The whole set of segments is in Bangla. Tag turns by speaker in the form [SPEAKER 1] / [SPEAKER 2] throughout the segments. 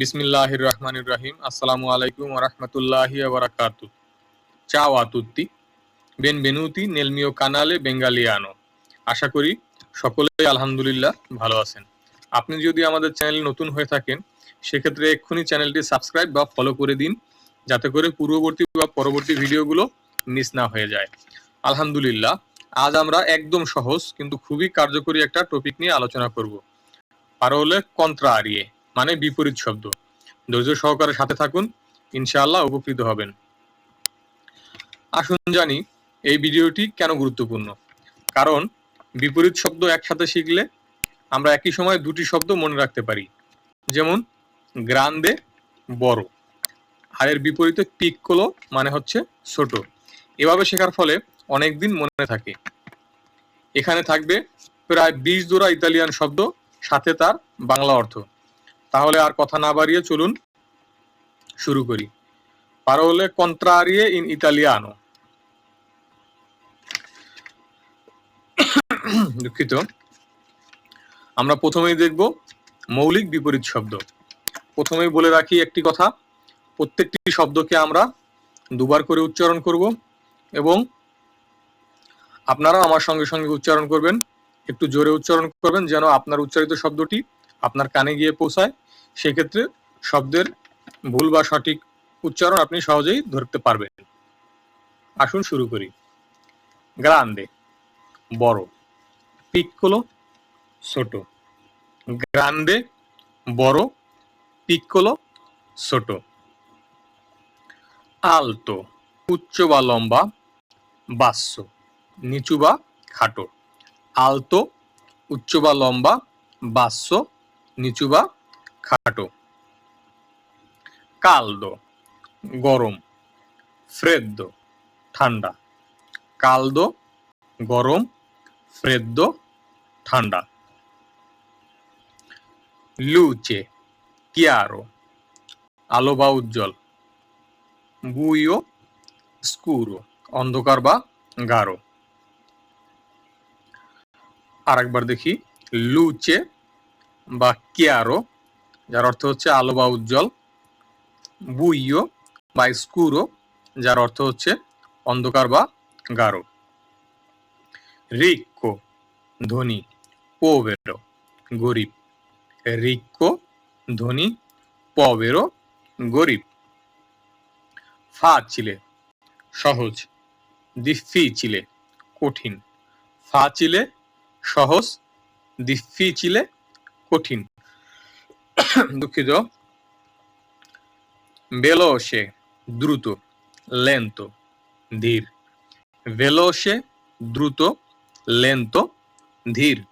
[SPEAKER 1] বিসমিল্লাহির রহমানির রহিম আসসালামু আলাইকুম ওরহমতুল্লাহি ওবরাকাতু চাও tutti benvenuti nel mio canale Bengaliano আশা করি সকলেই আলহামদুলিল্লাহ ভালো আছেন। আপনি যদি আমাদের চ্যানেল নতুন হয়ে থাকেন, সেক্ষেত্রে এক্ষুনি চ্যানেলটি সাবস্ক্রাইব বা ফলো করে দিন, যাতে করে পূর্ববর্তী বা পরবর্তী ভিডিওগুলো মিস না হয়ে যায়। আলহামদুলিল্লাহ, আজ আমরা একদম সহজ কিন্তু খুবই কার্যকরী একটা টপিক নিয়ে আলোচনা করব। আর হলে কন্ত্রা আরিয়ে। মানে বিপরীত শব্দ। ধৈর্য সহকারে সাথে থাকুন, ইনশাআল্লাহ উপকৃত হবেন। আসুন জানি, এই ভিডিওটি কেন গুরুত্বপূর্ণ? কারণ বিপরীত শব্দ একসাথে শিখলে আমরা একই সময় দুটি শব্দ মনে রাখতে পারি। যেমন, গ্রান্দে বড়। আর এর বিপরীতে পিক্কোলো মানে হচ্ছে ছোট। এভাবে শেখার ফলে অনেক দিন মনে থাকে। এখানে থাকবে প্রায় বিশ জোড়া ইতালিয়ান শব্দ, সাথে তার বাংলা অর্থ। তাহলে আর কথা না বাড়িয়ে চলুন, শুরু করি। পারোলে কন্ট্রারিয়ে ইন ইতালিয়ানো দুঃখিত। আমরা প্রথমেই দেখব মৌলিক বিপরীত শব্দ। প্রথমেই বলে রাখি একটি কথা, প্রত্যেকটি শব্দকে আমরা দুবার করে উচ্চারণ করব এবং আপনারা আমার সঙ্গে সঙ্গে উচ্চারণ করবেন, একটু জোরে উচ্চারণ করবেন যেন আপনার উচ্চারিত শব্দটি আপনার কানে গিয়ে পৌঁছায়। সেক্ষেত্রে শব্দের ভুল বা সঠিক উচ্চারণ আপনি সহজেই ধরতে পারবেন। আসুন শুরু করি। গ্রান্দে, বড়, পিক্কোলো, ছোট। গ্রান্দে, বড়, পিক্কোলো, ছোট। আলতো, উচ্চ বা লম্বা, বাস্য, নিচু বা খাটো। আলতো, উচ্চ বা লম্বা, বাস্য, নিচু বা খাটো। কালদো, গরম। ফ্রেদ্দো, ঠান্ডা। কালদো, গরম। ফ্রেদ্দো, ঠান্ডা। লুচে, কিয়ারো। আলো বা উজ্জ্বল বুইও স্কুরো। অন্ধকার বা গাঢ়। আরেকবার দেখি। লুচে বা কিয়ারো যার অর্থ হচ্ছে আলো বা উজ্জ্বল। বুইও বা স্কুরো, যার অর্থ হচ্ছে অন্ধকার বা গাঢ়। রিক্কো, ধনী পোভেরো গরিব। রিক্কো, ধনী, পবেরো, গরিব। ফাচিলে, সহজ। দিফিচিলে, কঠিন। ফাচিলে, সহজ। দিফিচিলে, কঠিন। দুঃখিত। বেলোসে দ্রুত লেন্ত ধীর। বেলোসে দ্রুত লেন্ত ধীর।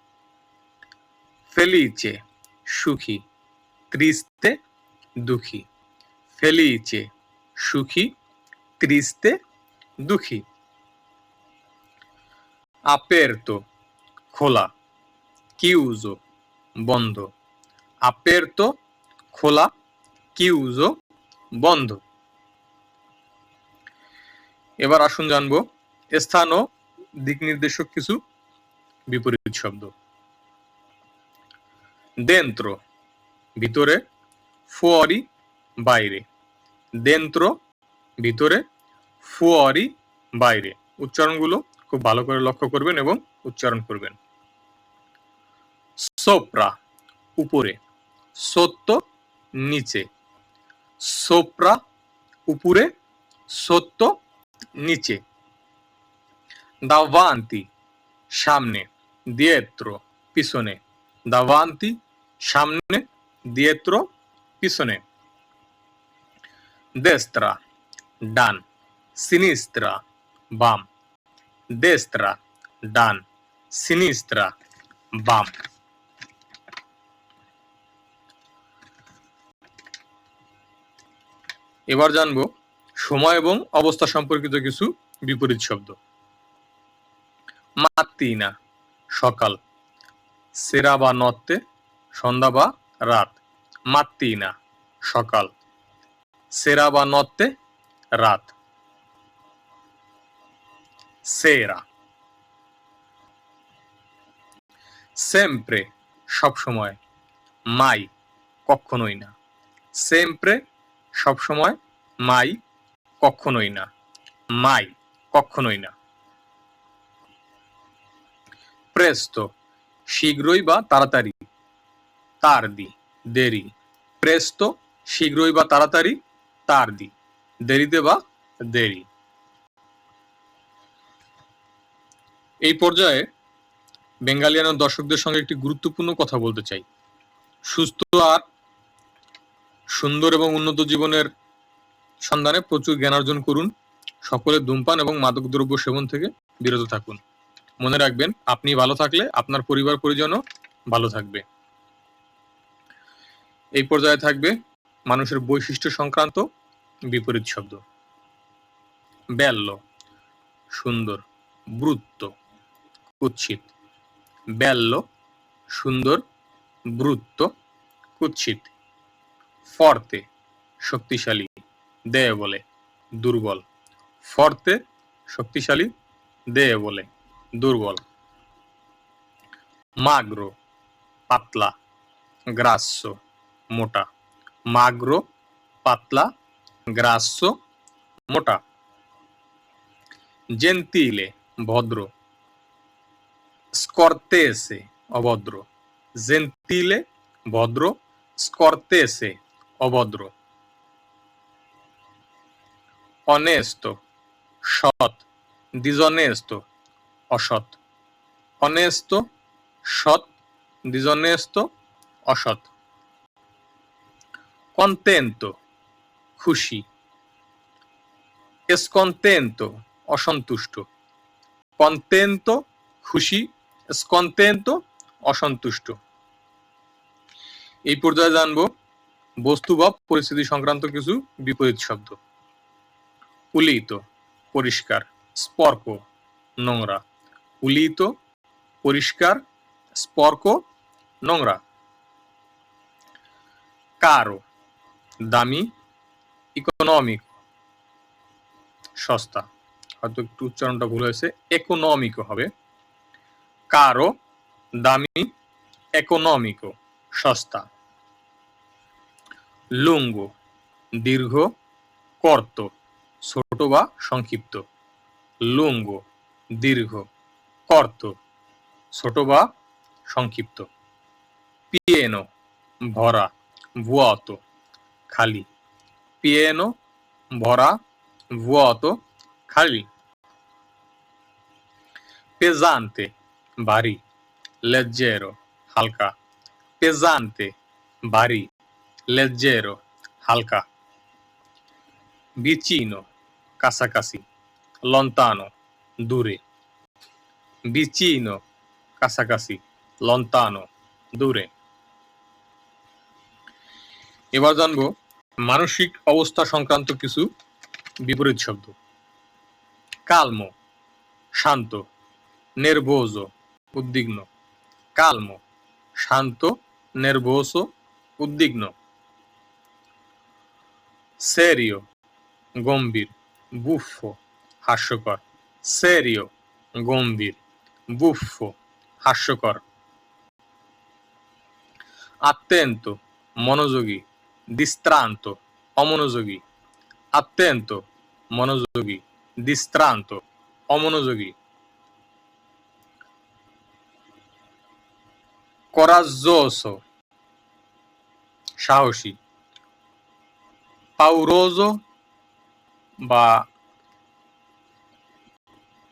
[SPEAKER 1] ফেলিচে সুখী ত্রিস্তে দুঃখী। ফেলিচে সুখী ত্রিস্তে দুঃখী। আপেরতো খোলা, কিউজো বন্ধ। aperto, খোলা chiuso বন্ধ। এবার আসুন জানব, স্থান ও দিক নির্দেশক কিছু বিপরীত শব্দ। দেন্ত্র, ভিতরে, ফুয়ারি, বাইরে। দেন্ত্র, ভিতরে, ফুয়ারি, বাইরে। উচ্চারণগুলো খুব ভালো করে লক্ষ্য করবেন এবং উচ্চারণ করবেন। সোপ্রা, উপরে। সত্য নিচে। সোপ্রা উপরে, সত্য নিচে। দাভান্তি সামনে, দিয়েত্র পিছনে। দাভান্তি সামনে, দিয়েত্র পিছনে। দেস্ত্রা ডান, সিনিস্ত্রা বাম। দেস্ত্রা ডান, সিনিস্ত্রা বাম। এবার জানব সময় এবং অবস্থা সম্পর্কিত কিছু বিপরীত শব্দ। মাত্তিনা সকাল। সেরা বা নত্তে সন্ধ্যা বা রাত। মাত্তিনা সকাল। সেরা বা নত্তে রাত। সেরা। সেম্প্রে সব সময় মাই, কখনোই না। সেমপ্রে সবসময় মাই কখনোই না। মাই কখনোই না। প্রেস্তো শীঘ্রই বা তাড়াতাড়ি। তার দি, দেরি। প্রেস্তো শীঘ্রই বা তাড়াতাড়ি, তার দি। দেরিতে বা দেরি। এই পর্যায়ে বেঙ্গালিয়ানো দর্শকদের সঙ্গে একটি গুরুত্বপূর্ণ কথা বলতে চাই। সুস্থ আর সুন্দর এবং উন্নত জীবনের সন্ধানে প্রচুর জ্ঞান অর্জন করুন। সকলে ধূমপান এবং মাদকদ্রব্য সেবন থেকে বিরত থাকুন। মনে রাখবেন, আপনি ভালো থাকলে আপনার পরিবার পরিজনও ভালো থাকবে। এই পর্যায়ে থাকবে মানুষের বৈশিষ্ট্য সংক্রান্ত বিপরীত শব্দ। ব্যাল্য, সুন্দর, ব্রুত্ব, কুৎসিত। ব্যাল্য, সুন্দর, ব্রুত্ব, কুৎসিত। ফর্তে, শক্তিশালী, দেয় বলে, দুর্বল। ফর্তে, শক্তিশালী, দেয় বলে, দুর্বল। মাগ্র, পাতলা, গ্রাস্য, মোটা। মাগ্র, পাতলা, গ্রাস্য, মোটা। জেন্তিলে, ভদ্র। স্কর্তেসে, অভদ্র। জেন্তিলে, ভদ্র। স্কর্তে স্কর্তেসে অভদ্র। অনেস্ত, সৎ ডিজনেস্ত অসৎ। অনেস্ত, সৎ ডিজনেস্ত অসৎ। কন্তেন্তো, খুশি। এসকন্তেন্তো, অসন্তুষ্ট। কন্তেন্তো, খুশি স্কন্তেন্তো অসন্তুষ্ট। এই পর্যায়ে জানব বস্তু বা পরিস্থিতি সংক্রান্ত কিছু বিপরীত শব্দ। উলিত, পরিষ্কার, স্পর্ক, নোংরা। উলিত, পরিষ্কার, স্পর্ক, নোংরা। কারও, দামি ইকোনমিক সস্তা। হয়তো একটু উচ্চারণটা ভুল হয়েছে ইকোনমিক হবে। কারও, দামি ইকোনমিক সস্তা। লুঙ্গ, দীর্ঘ, কর্ত, ছোট বা সংক্ষিপ্ত। লুঙ্গ, দীর্ঘ, কর্ত, ছোট বা সংক্ষিপ্ত। পিয়েনো, ভরা, ভুয়াত, খালি। পিয়েনো, ভরা, ভুয়াত, খালি। পেজান্তে ভারী লেজ্জেরো, হালকা। পেজান্তে ভারী লেজ্জেরো হালকা vicino কাছাকাছি লন্তানো দূরে vicino কাছাকাছি লন্তানো দূরে এবার জানব মানসিক অবস্থা সংক্রান্ত কিছু বিপরীত শব্দ। কালমো, শান্ত নেরভোজো উদ্বিগ্ন। কালমো, শান্ত, নেরভোসো, উদ্বিগ্ন। সেরিও গম্ভীর বুফো হাস্যকর সেরিও গম্ভীর বুফো হাস্যকর আত্যন্ত মনোযোগী দিস্ত্রান্ত অমনোযোগী আত্যন্ত মনোযোগী দিস্ত্রান্ত অমনোযোগী coraggioso. সাহসী pauroso বা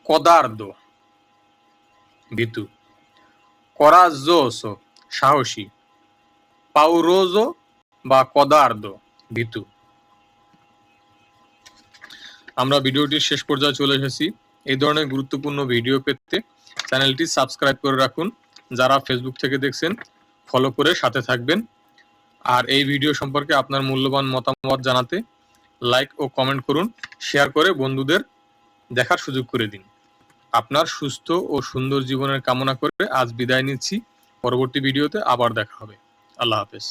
[SPEAKER 1] কদার্দ ভীতু coraggioso সাহসী. Pauroso বা কদার্দ ভীতু আমরা ভিডিওটির শেষ পর্যায়ে চলে এসেছি। এই ধরনের গুরুত্বপূর্ণ ভিডিও পেতে চ্যানেলটি সাবস্ক্রাইব করে রাখুন। যারা ফেসবুক থেকে দেখছেন ফলো করে সাথে থাকবেন। আর এই ভিডিও সম্পর্কে আপনার মূল্যবান মতামত জানাতে লাইক ও কমেন্ট করুন শেয়ার করে বন্ধুদের দেখার সুযোগ করে দিন। আপনার সুস্থ ও সুন্দর জীবনের কামনা করে আজ বিদায় নিচ্ছি। পরবর্তী ভিডিওতে আবার দেখা হবে। আল্লাহ হাফেজ।